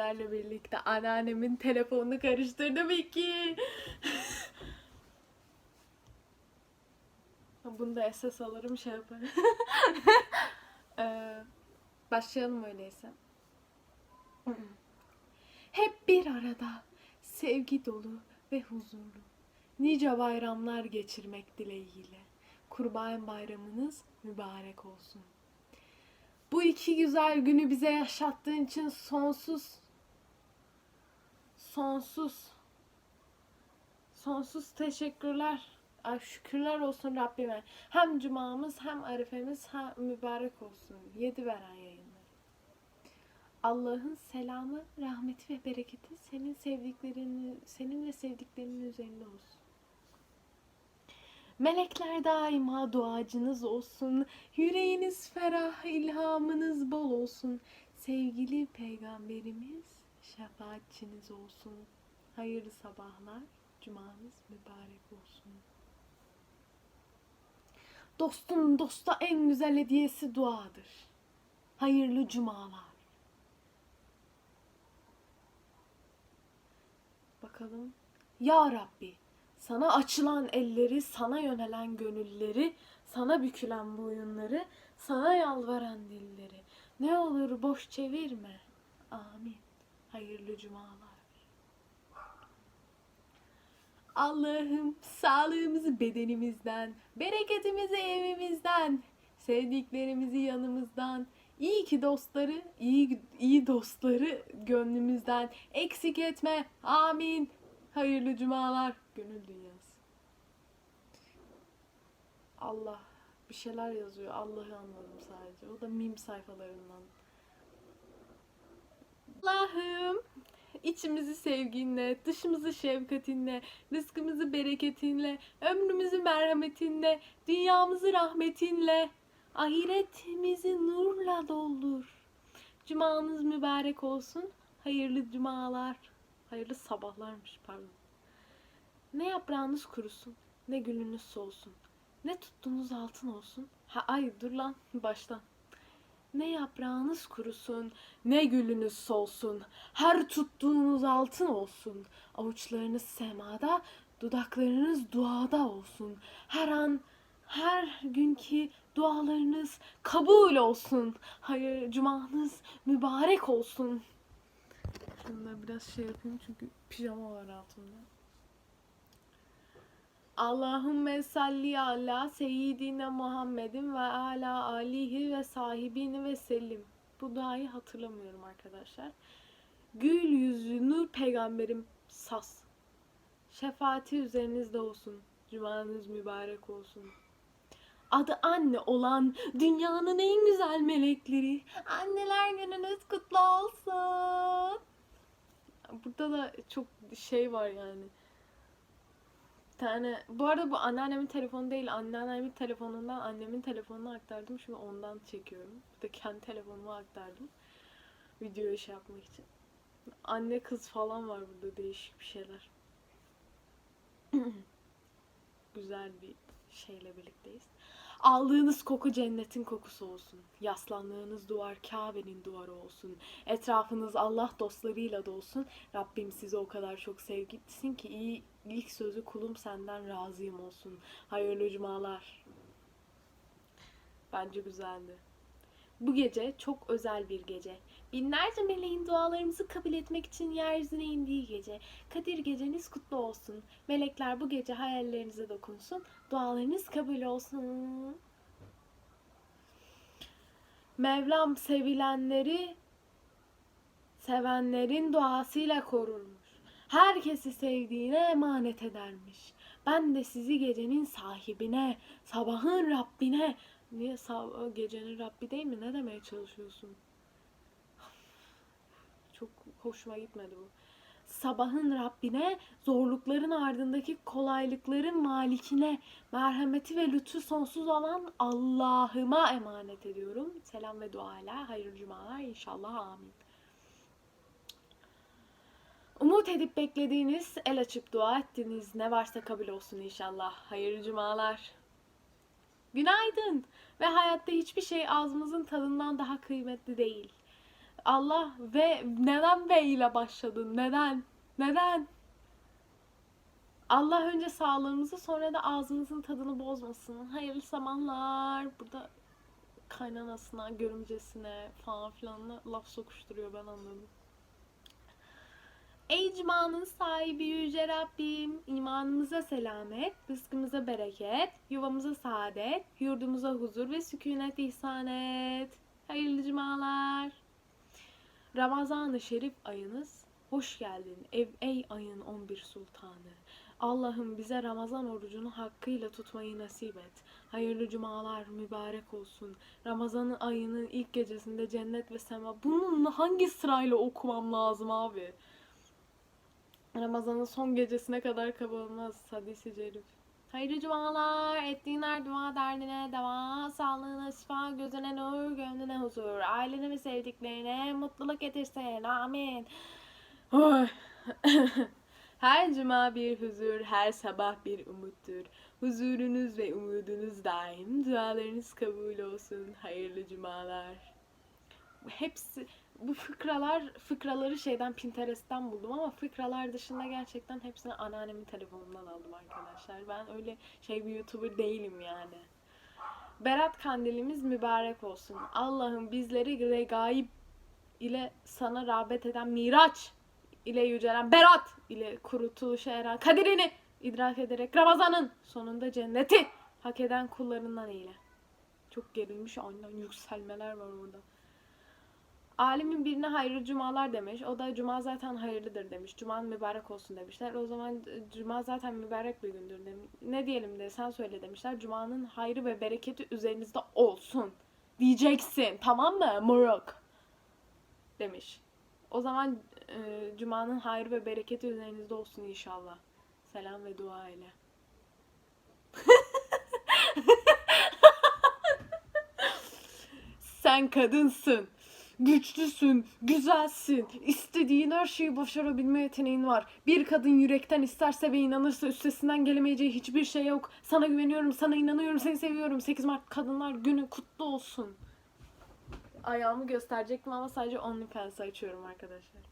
sizlerle birlikte anneannemin telefonunu karıştırdım iki. Bunu da SS alırım şey yaparım. Ee, başlayalım öyleyse. Hep bir arada, sevgi dolu ve huzurlu. Nice bayramlar geçirmek dileğiyle. Kurban bayramınız mübarek olsun. Bu iki güzel günü bize yaşattığın için sonsuz sonsuz sonsuz teşekkürler. Ay şükürler olsun Rabbime. Hem cumamız hem arifemiz hem mübarek olsun. Yedi veren yayınları. Allah'ın selamı, rahmeti ve bereketi senin sevdiklerini, senin ve sevdiklerinin üzerinde olsun. Melekler daima duacınız olsun. Yüreğiniz ferah, ilhamınız bol olsun. Sevgili peygamberimiz şefaatçiniz olsun. Hayırlı sabahlar. Cumanız mübarek olsun. Dostun dosta en güzel hediyesi duadır. Hayırlı cumalar. Bakalım. Ya Rabbi, sana açılan elleri, sana yönelen gönülleri, sana bükülen boyunları, sana yalvaran dilleri. Ne olur boş çevirme. Amin. Hayırlı cumalar. Allah'ım sağlığımızı bedenimizden, bereketimizi evimizden, sevdiklerimizi yanımızdan, iyi ki dostları, iyi iyi dostları gönlümüzden eksik etme. Amin. Hayırlı cumalar. Gönül dünyası. Allah bir şeyler yazıyor. Allah'ı anladım sadece. O da mim sayfalarından. Allah'ım içimizi sevginle, dışımızı şefkatinle, rızkımızı bereketinle, ömrümüzü merhametinle, dünyamızı rahmetinle, ahiretimizi nurla doldur. Cumanız mübarek olsun. Hayırlı cumalar. Hayırlı sabahlarmış pardon. Ne yaprağınız kurusun, ne gülünüz solsun. Ne tuttuğunuz altın olsun. Ha ay dur lan baştan. Ne yaprağınız kurusun, ne gülünüz solsun. Her tuttuğunuz altın olsun. Avuçlarınız semada, dudaklarınız duada olsun. Her an, her günkü dualarınız kabul olsun. Hayır, cumanız mübarek olsun. Şunu biraz şey yapayım çünkü pijama var altımda. Allahümme salli ala seyyidine Muhammedin ve ala alihi ve sahibini ve sellim. Bu duayı hatırlamıyorum arkadaşlar. Gül yüzlü nur peygamberim sas. Şefaati üzerinizde olsun. Cumanız mübarek olsun. Adı anne olan dünyanın en güzel melekleri. Anneler gününüz kutlu olsun. Burada da çok şey var yani tane bu arada bu anneannemin telefonu değil anneannemin telefonundan annemin telefonuna aktardım şimdi ondan çekiyorum. Bir de kendi telefonuma aktardım videoyu şey yapmak için. Anne kız falan var burada değişik bir şeyler. Güzel bir şeyle birlikteyiz Aldığınız koku cennetin kokusu olsun. Yaslandığınız duvar Kabe'nin duvarı olsun. Etrafınız Allah dostlarıyla dolsun. Rabbim sizi o kadar çok sevgitsin ki iyi ilk sözü kulum senden razıyım olsun. Hayırlı cumalar. Bence güzeldi. Bu gece çok özel bir gece. Binlerce meleğin dualarımızı kabul etmek için yeryüzüne indiği gece. Kadir geceniz kutlu olsun. Melekler bu gece hayallerinize dokunsun. Dualarınız kabul olsun. Mevlam sevilenleri sevenlerin duasıyla korurmuş. Herkesi sevdiğine emanet edermiş. Ben de sizi gecenin sahibine, sabahın Rabbine, niye sab- gecenin Rabbi değil mi? Ne demeye çalışıyorsun? Çok hoşuma gitmedi bu. Sabahın Rabbine, zorlukların ardındaki kolaylıkların malikine, merhameti ve lütfu sonsuz olan Allah'ıma emanet ediyorum. Selam ve dualar, hayırlı cumalar inşallah amin. Umut edip beklediğiniz, el açıp dua ettiğiniz ne varsa kabul olsun inşallah. Hayırlı cumalar. Günaydın. Ve hayatta hiçbir şey ağzımızın tadından daha kıymetli değil. Allah ve neden ve ile başladın? Neden? Neden? Allah önce sağlığımızı sonra da ağzımızın tadını bozmasın. Hayırlı zamanlar. Burada kaynanasına, görümcesine falan filan laf sokuşturuyor ben anladım. Ey cimanın sahibi yüce Rabbim, imanımıza selamet, rızkımıza bereket, yuvamıza saadet, yurdumuza huzur ve sükunet ihsan et. Hayırlı cumalar. Ramazan-ı Şerif ayınız hoş geldin ev ey ayın 11 sultanı. Allah'ım bize Ramazan orucunu hakkıyla tutmayı nasip et. Hayırlı cumalar mübarek olsun. Ramazan ayının ilk gecesinde cennet ve sema. Bunun hangi sırayla okumam lazım abi? Ramazan'ın son gecesine kadar kapanmaz hadisi cerif. Hayırlı cumalar, ettiğin her dua derdine deva, sağlığına şifa, gözüne nur, gönlüne huzur, ailene ve sevdiklerine mutluluk getirsin, amin. Her cuma bir huzur, her sabah bir umuttur. Huzurunuz ve umudunuz daim, dualarınız kabul olsun. Hayırlı cumalar. Hepsi bu fıkralar fıkraları şeyden Pinterest'ten buldum ama fıkralar dışında gerçekten hepsini anneannemin telefonundan aldım arkadaşlar. Ben öyle şey bir YouTuber değilim yani. Berat kandilimiz mübarek olsun. Allah'ım bizleri regaib ile sana rağbet eden Miraç ile yücelen Berat ile kurutuluşa eren kaderini idrak ederek Ramazan'ın sonunda cenneti hak eden kullarından eyle. Çok gerilmiş aynen yükselmeler var orada. Alimin birine hayırlı cumalar demiş. O da cuma zaten hayırlıdır demiş. Cuman mübarek olsun demişler. O zaman e, cuma zaten mübarek bir gündür demiş. Ne diyelim de sen söyle demişler. Cumanın hayrı ve bereketi üzerinizde olsun. Diyeceksin. Tamam mı? Moruk. Demiş. O zaman e, cumanın hayrı ve bereketi üzerinizde olsun inşallah. Selam ve dua ile. Sen kadınsın. Güçlüsün, güzelsin, istediğin her şeyi başarabilme yeteneğin var. Bir kadın yürekten isterse ve inanırsa üstesinden gelemeyeceği hiçbir şey yok. Sana güveniyorum, sana inanıyorum, seni seviyorum. 8 Mart Kadınlar Günü kutlu olsun. Ayağımı gösterecektim ama sadece OnlyFans açıyorum arkadaşlar.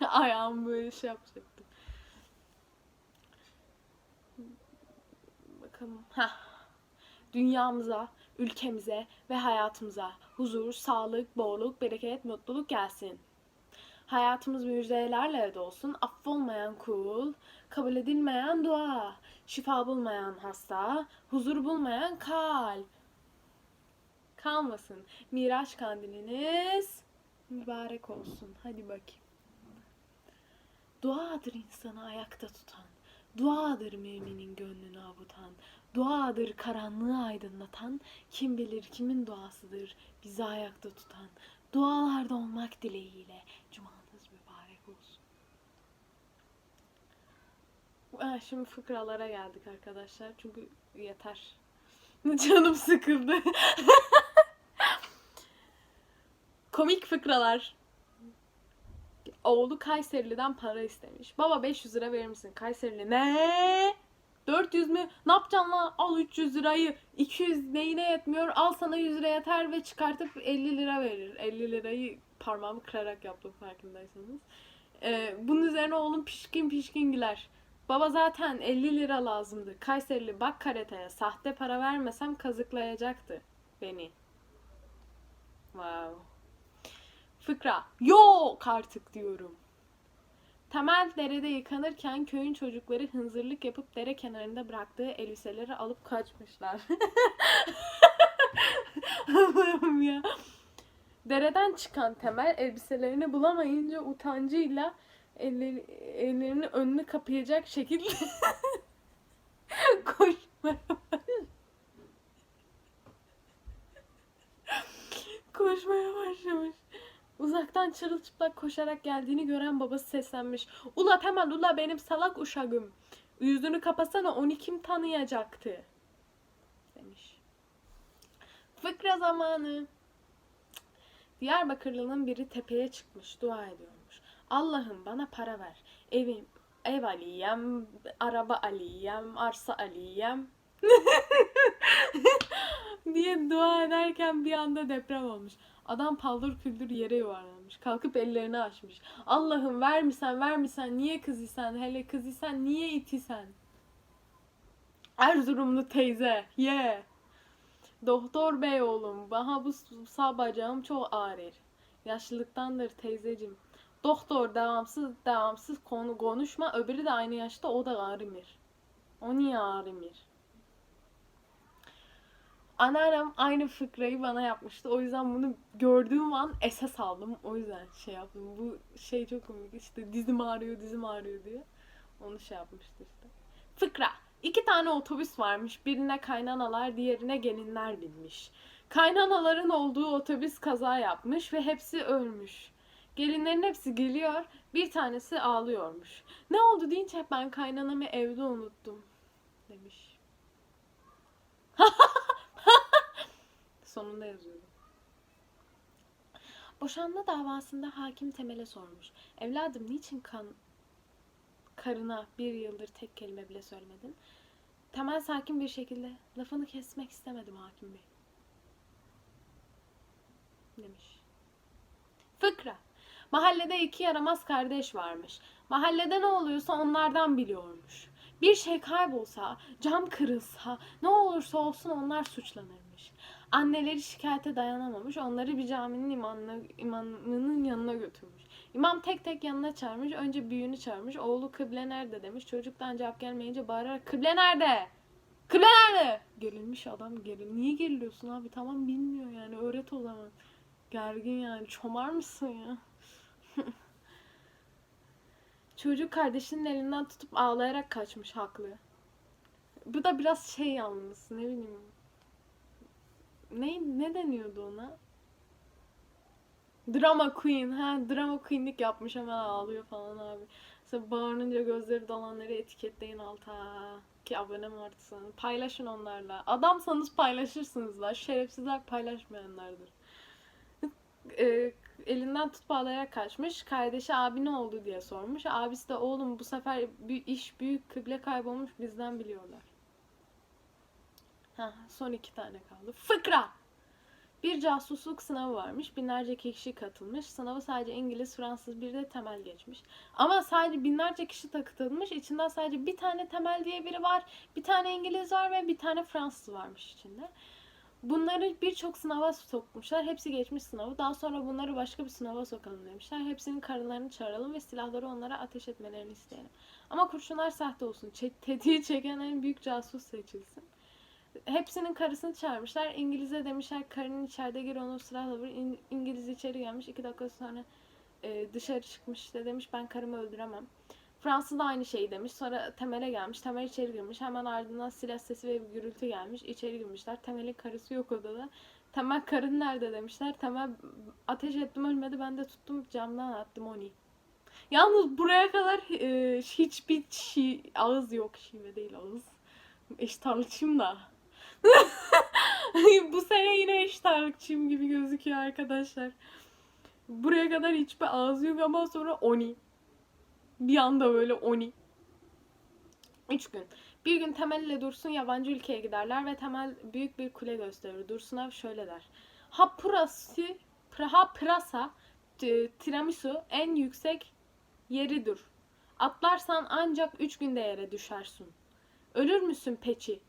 Ayağımı böyle şey yapacaktım. Bakalım. Heh. Dünyamıza, ülkemize ve hayatımıza huzur, sağlık, bolluk, bereket, mutluluk gelsin. Hayatımız müjdelerle dolsun, affolmayan kul, kabul edilmeyen dua, şifa bulmayan hasta, huzur bulmayan kalp. Kalmasın. Miraç kandiliniz mübarek olsun. Hadi bakayım. Duadır insanı ayakta tutan. Duadır müminin gönlünü avutan. Duadır karanlığı aydınlatan. Kim bilir kimin duasıdır bizi ayakta tutan. Dualarda olmak dileğiyle. Cumanız mübarek olsun. Şimdi fıkralara geldik arkadaşlar. Çünkü yeter. Canım sıkıldı. Komik fıkralar. Oğlu Kayserili'den para istemiş. Baba 500 lira verir misin? Kayserili ne? 400 mü? Ne yapacaksın lan? Al 300 lirayı. 200 neyine yetmiyor? Al sana 100 lira yeter ve çıkartıp 50 lira verir. 50 lirayı parmağımı kırarak yaptım farkındaysanız. Ee, bunun üzerine oğlum pişkin pişkin güler. Baba zaten 50 lira lazımdı. Kayserili bak karateye. Sahte para vermesem kazıklayacaktı beni. Wow. Fıkra. Yok artık diyorum. Temel derede yıkanırken köyün çocukları hınzırlık yapıp dere kenarında bıraktığı elbiseleri alıp kaçmışlar. Allah'ım ya. Dereden çıkan Temel elbiselerini bulamayınca utancıyla elleri, ellerini önünü kapayacak şekilde koşmaya koşmaya başlamış. Uzaktan çırılçıplak koşarak geldiğini gören babası seslenmiş. Ula Temel ula benim salak uşağım. Yüzünü kapasana onu kim tanıyacaktı? Demiş. Fıkra zamanı. Diyarbakırlı'nın biri tepeye çıkmış dua ediyormuş. Allah'ım bana para ver. Evim, ev aliyem, araba aliyem, arsa aliyem. diye dua ederken bir anda deprem olmuş. Adam paldır küldür yere yuvarlanmış. Kalkıp ellerini açmış. Allah'ım vermişsen vermişsen niye kız isen hele kız isen niye it isen? Erzurumlu teyze ye. Doktor bey oğlum bana bu sağ bacağım çok ağrır. Yaşlılıktandır teyzecim. Doktor devamsız devamsız konu konuşma öbürü de aynı yaşta o da ağrımır. O niye ağrımır? Anneannem aynı fıkrayı bana yapmıştı. O yüzden bunu gördüğüm an esas aldım. O yüzden şey yaptım. Bu şey çok komik işte dizim ağrıyor dizim ağrıyor diye. Onu şey yapmıştı işte. Fıkra. İki tane otobüs varmış. Birine kaynanalar, diğerine gelinler binmiş. Kaynanaların olduğu otobüs kaza yapmış ve hepsi ölmüş. Gelinlerin hepsi geliyor, bir tanesi ağlıyormuş. Ne oldu deyince ben kaynanamı evde unuttum demiş. Sonunda yazıyorum. Boşanma davasında hakim Temel'e sormuş. Evladım niçin kan karına bir yıldır tek kelime bile söylemedin? Temel sakin bir şekilde lafını kesmek istemedim hakim bey. Demiş. Fıkra. Mahallede iki yaramaz kardeş varmış. Mahallede ne oluyorsa onlardan biliyormuş. Bir şey kaybolsa, cam kırılsa, ne olursa olsun onlar suçlanırmış. Anneleri şikayete dayanamamış, onları bir caminin imanına, imamının yanına götürmüş. İmam tek tek yanına çağırmış, önce büyüğünü çağırmış, oğlu kıble nerede demiş. Çocuktan cevap gelmeyince bağırarak kıble nerede? Kıble nerede? Gerilmiş adam geril. Niye geriliyorsun abi? Tamam bilmiyor yani, öğret o zaman. Gergin yani, çomar mısın ya? Çocuk kardeşinin elinden tutup ağlayarak kaçmış haklı. Bu da biraz şey yalnız ne bileyim. Ne, ne deniyordu ona? Drama queen ha drama queenlik yapmış hemen ağlıyor falan abi. Mesela bağırınca gözleri dolanları etiketleyin alta ki abone varsa paylaşın onlarla. Adamsanız paylaşırsınız la. Şerefsizler paylaşmayanlardır. e, elinden tut bağlayarak kaçmış. Kardeşi abi ne oldu diye sormuş. Abisi de oğlum bu sefer bir iş büyük kıble kaybolmuş bizden biliyorlar. Son iki tane kaldı. Fıkra! Bir casusluk sınavı varmış. Binlerce kişi katılmış. Sınavı sadece İngiliz, Fransız bir de temel geçmiş. Ama sadece binlerce kişi takılmış. İçinden sadece bir tane temel diye biri var. Bir tane İngiliz var ve bir tane Fransız varmış içinde. Bunları birçok sınava sokmuşlar. Hepsi geçmiş sınavı. Daha sonra bunları başka bir sınava sokalım demişler. Hepsinin karınlarını çağıralım ve silahları onlara ateş etmelerini isteyelim. Ama kurşunlar sahte olsun. Ç- tetiği çeken en büyük casus seçilsin. Hepsinin karısını çağırmışlar. İngiliz'e demişler karının içeride gir onu silahla vur. İn- İngiliz içeri gelmiş. iki dakika sonra e, dışarı çıkmış işte demiş ben karımı öldüremem. Fransız da aynı şeyi demiş. Sonra Temel'e gelmiş. Temel içeri girmiş. Hemen ardından silah sesi ve bir gürültü gelmiş. İçeri girmişler. Temel'in karısı yok odada. Temel karın nerede demişler. Temel ateş ettim ölmedi. Ben de tuttum camdan attım onu. Yalnız buraya kadar e, hiçbir şi, ağız yok. Şive değil ağız. Eştarlıkçıyım da. Bu sene yine eştarlıkçıyım gibi gözüküyor arkadaşlar. Buraya kadar hiçbir ağız yok ama sonra oni. Bir anda böyle oni. Üç gün. Bir gün Temel ile Dursun yabancı ülkeye giderler ve Temel büyük bir kule gösterir. Dursun'a şöyle der. Ha pırası, ha pırasa, tiramisu en yüksek yeridir. Atlarsan ancak üç günde yere düşersin. Ölür müsün peçi?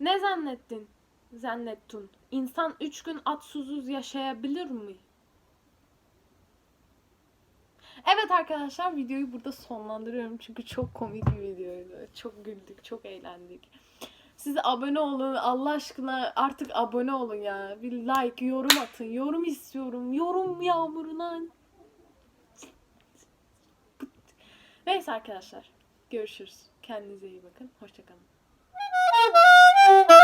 Ne zannettin? Zannettin. İnsan üç gün at susuz yaşayabilir mi? Evet arkadaşlar videoyu burada sonlandırıyorum çünkü çok komik bir videoydu. Çok güldük, çok eğlendik. Siz abone olun. Allah aşkına artık abone olun ya. Bir like, yorum atın. Yorum istiyorum. Yorum yağmuruna. Neyse arkadaşlar. Görüşürüz. Kendinize iyi bakın. Hoşçakalın. Bye.